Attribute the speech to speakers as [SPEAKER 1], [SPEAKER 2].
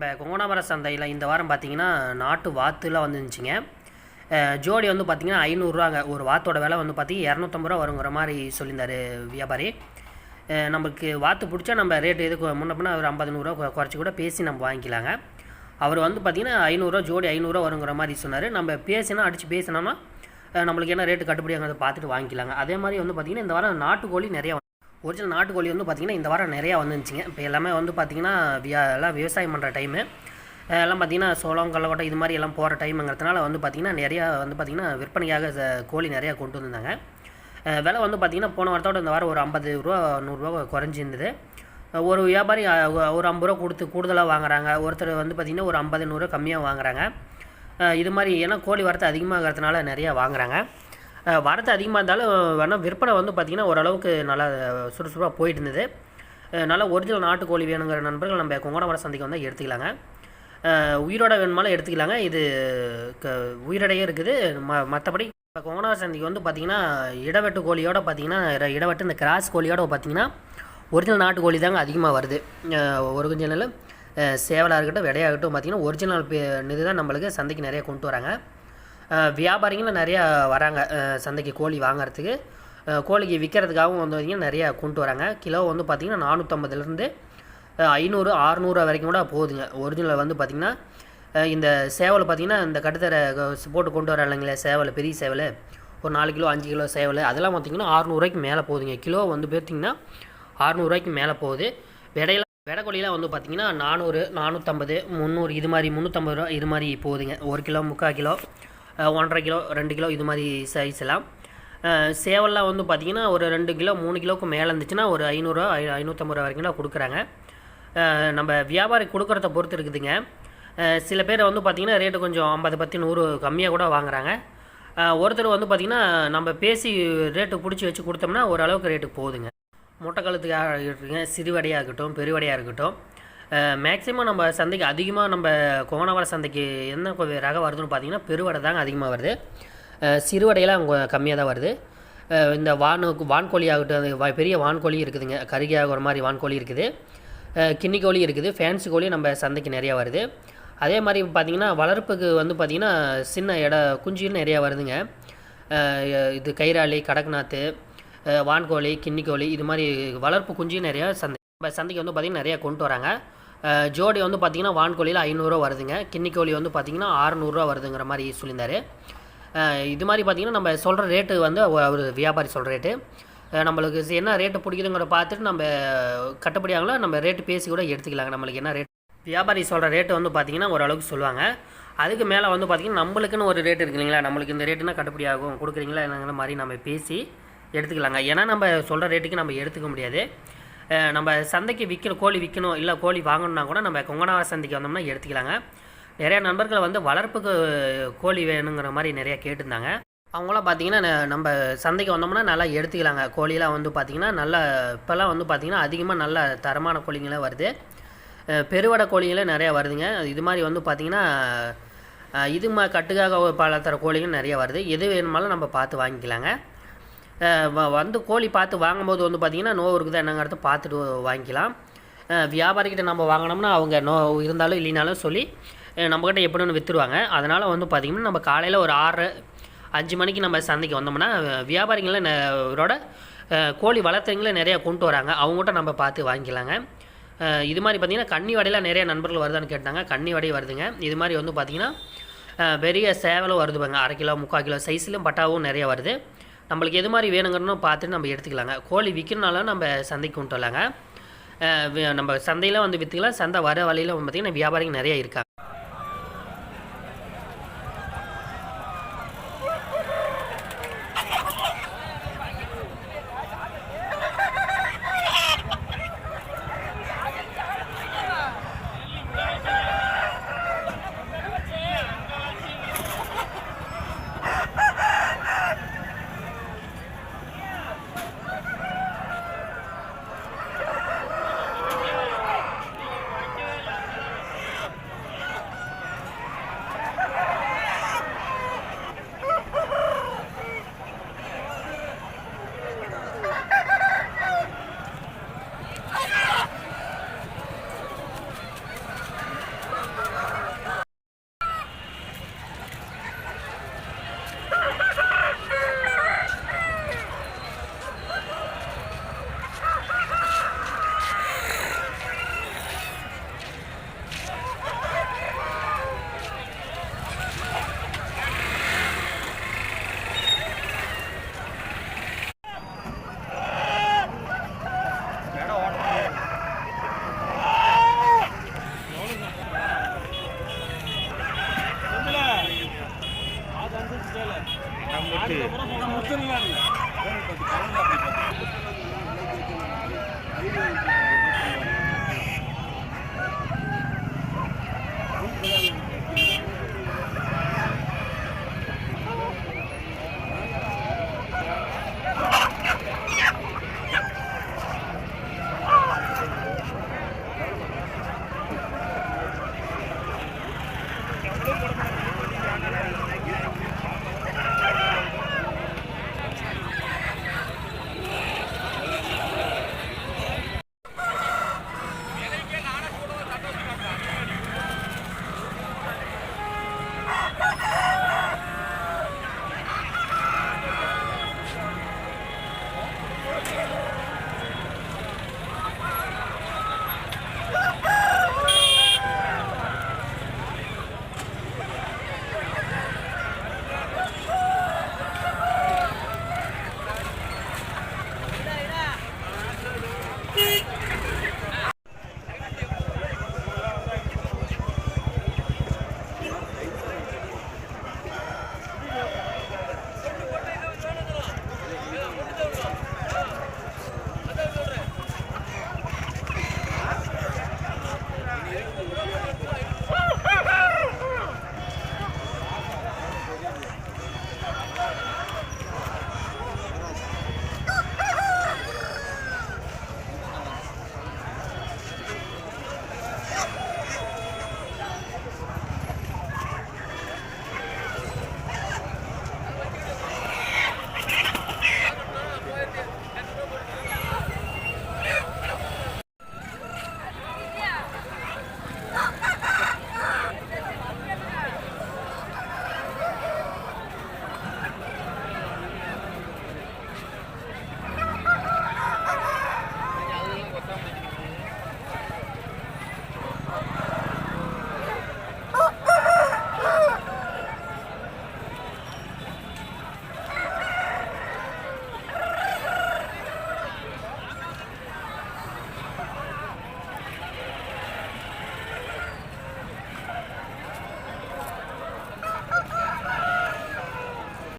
[SPEAKER 1] நம்ம கொங்கனாமர சந்தையில் இந்த வாரம் பார்த்தீங்கன்னா நாட்டு வாத்துலாம் வந்துருந்துச்சிங்க. ஜோடி வந்து பார்த்தீங்கன்னா ஐநூறுரூவாங்க ஒரு வாத்தோட விலை வந்து பார்த்தீங்கன்னா இரநூத்தம்பது ரூபா வருங்கிற மாதிரி சொல்லியிருந்தார் வியாபாரி. நமக்கு வாத்து பிடிச்சா நம்ம ரேட்டு எதுக்கு முன்ன பின்ன ஒரு ஐம்பது நூறுரூவா குறைச்சி கூட பேசி நம்ம வாங்கிக்கலாங்க. அவர் வந்து பார்த்தீங்கன்னா ஐநூறுரூவா ஜோடி ஐநூறுரூவா வருங்கிற மாதிரி சொன்னார். நம்ம பேசினா அடித்து பேசினோம்னா நம்மளுக்கு என்ன ரேட்டு கட்டுப்படியாங்கிறத பார்த்துட்டு வாங்கிக்கலாங்க. அதே மாதிரி வந்து பார்த்திங்கன்னா இந்த வாரம் நாட்டுக்கோழி நிறையா ஒரிஜினல் நாட்டுக்கோழி வந்து பார்த்திங்கன்னா இந்த வாரம் நிறையா வந்துருந்துச்சிங்க. இப்போ எல்லாமே வந்து பார்த்திங்கன்னா வியா எல்லாம் விவசாயம் பண்ணுற டைமு எல்லாம் பார்த்திங்கன்னா சோளம் கள்ளக்கொட்டை இது மாதிரி எல்லாம் போகிற டைமுங்கிறதுனால வந்து பார்த்திங்கன்னா நிறையா வந்து பார்த்திங்கன்னா விற்பனையாக கோழி நிறையா கொண்டு வந்திருந்தாங்க. விலை வந்து பார்த்திங்கன்னா போன வாரத்தோட இந்த வாரம் ஒரு ஐம்பது ரூபா நூறுரூவா குறைஞ்சிருந்தது. ஒரு வியாபாரி ஒரு ஐம்பது ரூபா கொடுத்து கூடுதலாக வாங்குறாங்க. ஒருத்தர் வந்து பார்த்திங்கன்னா ஒரு ஐம்பது நூறுரூவா கம்மியாக வாங்குறாங்க. இது மாதிரி ஏன்னா கோழி வரத்து அதிகமாகிறதுனால நிறையா வாங்குறாங்க. வரத்து அதிகமாக இருந்தாலும் வேணால் விற்பனை வந்து பார்த்திங்கன்னா ஓரளவுக்கு நல்லா சுறுசுறுப்பாக போயிட்டு இருந்தது நல்லா ஒரிஜினல் நாட்டுக்கோழி வேணுங்கிற நண்பர்கள் நம்ம கொங்கணவர சந்தைக்கு வந்து எடுத்துக்கலாங்க. உயிரோட வேணுமாலும் எடுத்துக்கலாங்க. இது க உயிரோடையே இருக்குது. ம மற்றபடி இப்போ கொங்கணவர சந்தைக்கு வந்து பார்த்திங்கன்னா இடவெட்டு கோழியோட பார்த்திங்கன்னா இடவெட்டு இந்த கிராஸ் கோழியோட பார்த்திங்கன்னா ஒரிஜினல் நாட்டுக்கோழி தாங்க அதிகமாக வருது. ஒரிஜினல் சேவலாக இருக்கட்டும் விடையாகட்டும் பார்த்திங்கன்னா ஒரிஜினல் இது தான் நம்மளுக்கு சந்தைக்கு நிறைய கொண்டு வராங்க. வியாபாரிங்களும் நிறையா வராங்க. சந்தைக்கு கோழி வாங்குறதுக்கு. கோழிக்கு விற்கிறதுக்காகவும் வந்து பார்த்திங்கன்னா நிறையா கொண்டு வராங்க. கிலோ வந்து பார்த்திங்கன்னா நானூற்றம்பதுலேருந்து ஐநூறு அறநூறு வரைக்கும் கூட போகுதுங்க. ஒரிஜினல் வந்து பார்த்திங்கன்னா இந்த சேவலை பார்த்திங்கன்னா இந்த கட்டுத்தர போட்டு கொண்டு வர இல்லைங்களே சேவலை பெரிய சேவல். ஒரு நாலு கிலோ அஞ்சு கிலோ சேவல். அதெல்லாம் பார்த்திங்கன்னா அறநூறுவாய்க்கு மேலே போகுதுங்க. கிலோ வந்து பார்த்திங்கன்னா அறநூறுவாய்க்கு மேலே போகுது. விடையில விடக்கொழிலாம் வந்து பார்த்திங்கன்னா நானூறு நானூற்றம்பது முந்நூறு இது மாதிரி முந்நூற்றம்பது ரூபா இது மாதிரி போகுதுங்க. ஒரு கிலோ முக்கால் கிலோ. ஒன்றரை கிலோ ரெண்டு கிலோ இது மாதிரி சைஸ் எல்லாம். சேவல்லாம் வந்து பார்த்திங்கன்னா ஒரு ரெண்டு கிலோ மூணு கிலோவுக்கு மேலே இருந்துச்சுன்னா ஒரு ஐநூறுரூவா ஐ- ஐநூற்றம்பது ரூபா வரைக்கும் கொடுக்குறாங்க. நம்ம வியாபாரி கொடுக்குறத பொறுத்து இருக்குதுங்க. சில பேர் வந்து பார்த்திங்கன்னா ரேட்டு கொஞ்சம் ஐம்பது பத்து நூறு கம்மியாக கூட வாங்குறாங்க. ஒருத்தர் வந்து பார்த்திங்கன்னா நம்ம பேசி ரேட்டு பிடிச்சி வச்சு கொடுத்தோம்னா ஓரளவுக்கு ரேட்டு போகுதுங்க. முட்டைக்கழுத்துக்காக இருக்குங்க சிறுவடையாக இருக்கட்டும் பெருவடையாக இருக்கட்டும். மேக்ஸிமம் நம்ம சந்தைக்கு அதிகமாக நம்ம கோணவர சந்தைக்கு என்ன ரகம் வருதுன்னு பார்த்தீங்கன்னா பெருவடை தாங்க அதிகமாக வருது. அஹ் சிறுவடையெல்லாம் கம்மியாக தான் வருது. இந்த வானு வான்கோழி ஆகட்டும் அது பெரிய வான்கோழி இருக்குதுங்க. கருகி ஆகிற மாதிரி வான்கோழி இருக்குது. அஹ் கோழி இருக்குது. ஃபேன்சி கோழி நம்ம சந்தைக்கு நிறையா வருது. அதே மாதிரி பார்த்திங்கன்னா வளர்ப்புக்கு வந்து பார்த்திங்கன்னா சின்ன இட குஞ்சுன்னு நிறையா வருதுங்க. இது கைராளி கடக்நாத்து வான்கோழி கிண்ணிக்கோழி இது மாதிரி வளர்ப்பு குஞ்சு நிறையா சந்தை நம்ம சந்தைக்கு வந்து பார்த்திங்கன்னா நிறையா கொண்டு வராங்க. ஜோடி வந்து பார்த்திங்கன்னா வான்கோழியில் ஐநூறுரூவா வருதுங்க. கின்னிக்கோழி வந்து பார்த்திங்கன்னா அறநூறுவா வருதுங்கிற மாதிரி சொல்லியிருந்தார். இது மாதிரி பார்த்திங்கன்னா நம்ம சொல்கிற ரேட்டு வந்து ஒரு வியாபாரி சொல்கிற ரேட்டு நம்மளுக்கு என்ன ரேட்டு பிடிக்குதுங்கிற பார்த்துட்டு நம்ம கட்டுப்படியாங்களோ நம்ம ரேட்டு பேசி கூட எடுத்துக்கலாங்க. நம்மளுக்கு என்ன ரேட் வியாபாரி சொல்கிற ரேட்டு வந்து பார்த்திங்கன்னா ஓரளவுக்கு சொல்லுவாங்க. அதுக்கு மேலே வந்து பார்த்திங்கன்னா நம்மளுக்குன்னு ஒரு ரேட் இருக்கு இல்லைங்களா? நம்மளுக்கு இந்த ரேட்டுனா கட்டுப்படி ஆகும் கொடுக்குறீங்களா என்னங்கிற மாதிரி நம்ம பேசி எடுத்துக்கலாங்க. ஏன்னா நம்ம சொல்கிற ரேட்டுக்கு நம்ம எடுத்துக்க முடியாது. நம்ம சந்தைக்கு விற்கணும் கோழி விற்கணும் இல்லை கோழி வாங்கணும்னா கூட நம்ம கொங்கனாவர சந்தைக்கு வந்தோம்னா எடுத்துக்கலாங்க. நிறைய நண்பர்கள் வந்து வளர்ப்புக்கு கோழி வேணுங்கிற மாதிரி நிறைய கேட்டிருந்தாங்க. அவங்களாம் பார்த்தீங்கன்னா ந- நம்ம சந்தைக்கு வந்தோம்னா நல்லா எடுத்துக்கலாங்க. கோழிலாம் வந்து பார்த்திங்கன்னா நல்லா இப்போல்லாம் வந்து பார்த்திங்கன்னா அதிகமாக நல்ல தரமான கோழிங்களாம் வருது. பெருவடை கோழிங்களே நிறையா வருதுங்க. இது மாதிரி வந்து பார்த்திங்கன்னா இது மா கட்டுக்காக பல தர கோழிகள் நிறைய வருது. எது வேணுமாலும் நம்ம பார்த்து வாங்கிக்கலாங்க. வந்து கோழி பார்த்து வாங்கும்போது வந்து பார்த்திங்கன்னா நோ இருக்குதா என்னங்கிறத பார்த்துட்டு வாங்கிக்கலாம். வியாபாரிக்கிட்ட நம்ம வாங்கினோம்னா அவங்க நோ இருந்தாலும் இல்லைனாலும் சொல்லி நம்மக்கிட்ட நம்மக்கிட்ட எப்படின்னு விற்றுருவாங்க அதனால் வந்து பார்த்திங்கன்னா நம்ம காலையில் ஒரு ஆறு அஞ்சு மணிக்கு நம்ம சந்தைக்கு வந்தோம்னா அஹ் இவரோட கோழி வளர்த்துறவங்களே நிறையா கொண்டு வராங்க. அவங்ககிட்ட நம்ம பார்த்து வாங்கிக்கலாங்க. இது மாதிரி பார்த்திங்கன்னா கன்னி வடையில் நிறைய நண்பர்கள் வருதான்னு கேட்டாங்க. கன்னி வடை வருதுங்க. இது மாதிரி வந்து பார்த்திங்கன்னா பெரிய சேவலும் வருது பாருங்க. அரை கிலோ முக்கால் கிலோ சைஸ்லையும் பட்டாவும் நிறைய வருது. நம்மளுக்கு எது மாதிரி வேணுங்கிறனோ பார்த்துட்டு நம்ம எடுத்துக்கலாங்க. கோழி விற்கிறனாலும் நம்ம சந்தைக்கு கொண்டு வரலாங்க நம்ம சந்தையில் வந்து விற்றுக்கலாம் சந்தை வர வழியில் பார்த்திங்கன்னா வியாபாரிங்க நிறைய இருக்காங்க.
[SPEAKER 2] எட்டு முத்திரலாம்